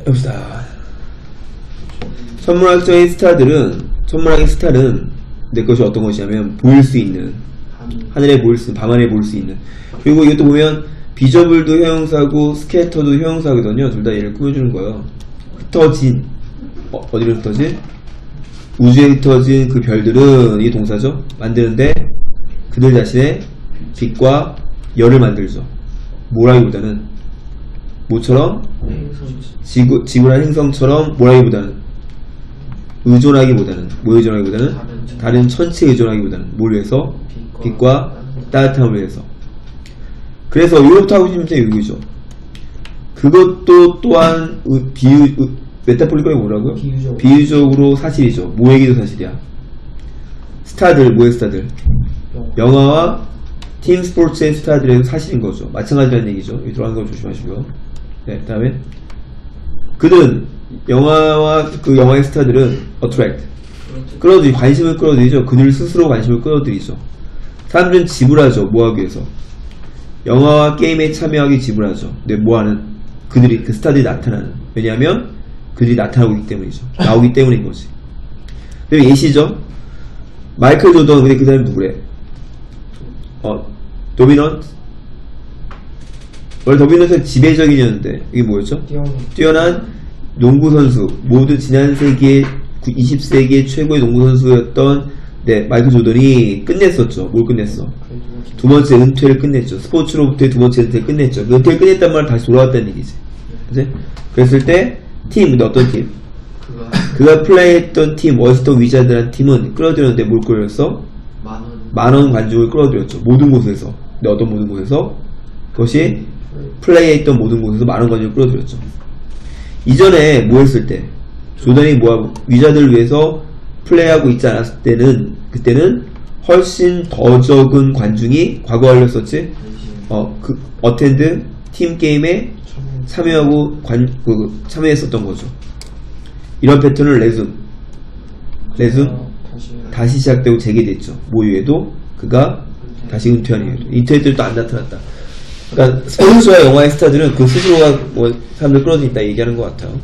해봅시다. 천문학적인 스타들은 천문학의 스타는 내 것이 어떤 것이냐면 보일 수 있는 하늘에 보일 수 있는 밤하늘에 보일 수 있는 그리고 이것도 보면 비저블도 형용사고 스캐터도 형용사거든요. 둘 다 얘를 꾸며주는 거예요. 흩어진 어, 어디로 흩어진? 우주에 흩어진 그 별들은 이 동사죠. 만드는데 그들 자신의 빛과 열을 만들죠. 뭐라기보다는 뭐처럼 지구, 지구란 행성처럼 뭐라기보다는 의존하기보다는 뭐 의존하기보다는 다른 천체에 의존하기보다는 뭘 위해서 빛과 따뜻함을 위해서 그래서 이것부터 하고 싶은 게 여기죠 그것도 또한 의- 비유 의- 메타폴리컬이 뭐라고요? 비유적. 비유적으로 사실이죠 뭐 얘기도 사실이야 스타들 뭐의 스타들 영화와 팀 스포츠의 스타들의 사실인 거죠. 마찬가지라는 얘기죠. 여기 들어가는 거 조심하시고요. 네, 다음에 그는 영화와 그 영화의 스타들은 attract 끌어들이 관심을 끌어들이죠. 그들 스스로 관심을 끌어들이죠. 사람들은 지불하죠. 뭐 하기 위해서 영화와 게임에 참여하기 지불하죠. 근데 뭐하는 그들이 그 스타들이 나타나는 왜냐하면 그들이 나타나고 있기 때문이죠. 나오기 때문인 거지. 그리고 예시죠. 마이클 조던 근데 그 사람이 누구래? 어, 도미넌트? 원래 도미넌트는 지배적인이었는데 이게 뭐였죠? 뛰어난 뛰어난 농구 선수 모두 지난 세기의 20세기의 최고의 농구 선수였던 네 마이클 조던이 끝냈었죠. 뭘 끝냈어? 두 번째 은퇴를 끝냈죠. 스포츠로부터의 두 번째 은퇴를 끝냈죠. 그 은퇴를 끝냈단 말은 다시 돌아왔다는 얘기지. 그치? 그랬을 때 팀, 근데 어떤 팀? 그가 플레이했던 팀, 워스턴 위자드라는 팀은 끌어들였는데 뭘 끌어들였어? 만원 만원 관중을 끌어들였죠. 모든 곳에서. 근데 어떤 모든 곳에서? 그것이 플레이했던 모든 곳에서 만원 관중을 끌어들였죠. 이전에 뭐 했을 때? 조던이 뭐하고, 위자들을 위해서 플레이하고 있지 않았을 때는, 그때는 훨씬 더 적은 관중이 과거 알렸었지? 어, 그, 어텐드 팀 게임에 참여하고 관, 그, 참여했었던 거죠. 이런 패턴을 레슨, 레슨, 다시 시작되고 재개됐죠. 모유에도 그가 다시 은퇴한 이유도 인터넷들도 안 나타났다. 그러니까 스포츠와 영화의 스타들은 그 스스로가 뭐 사람들 끌어들인다 얘기하는 것 같아요.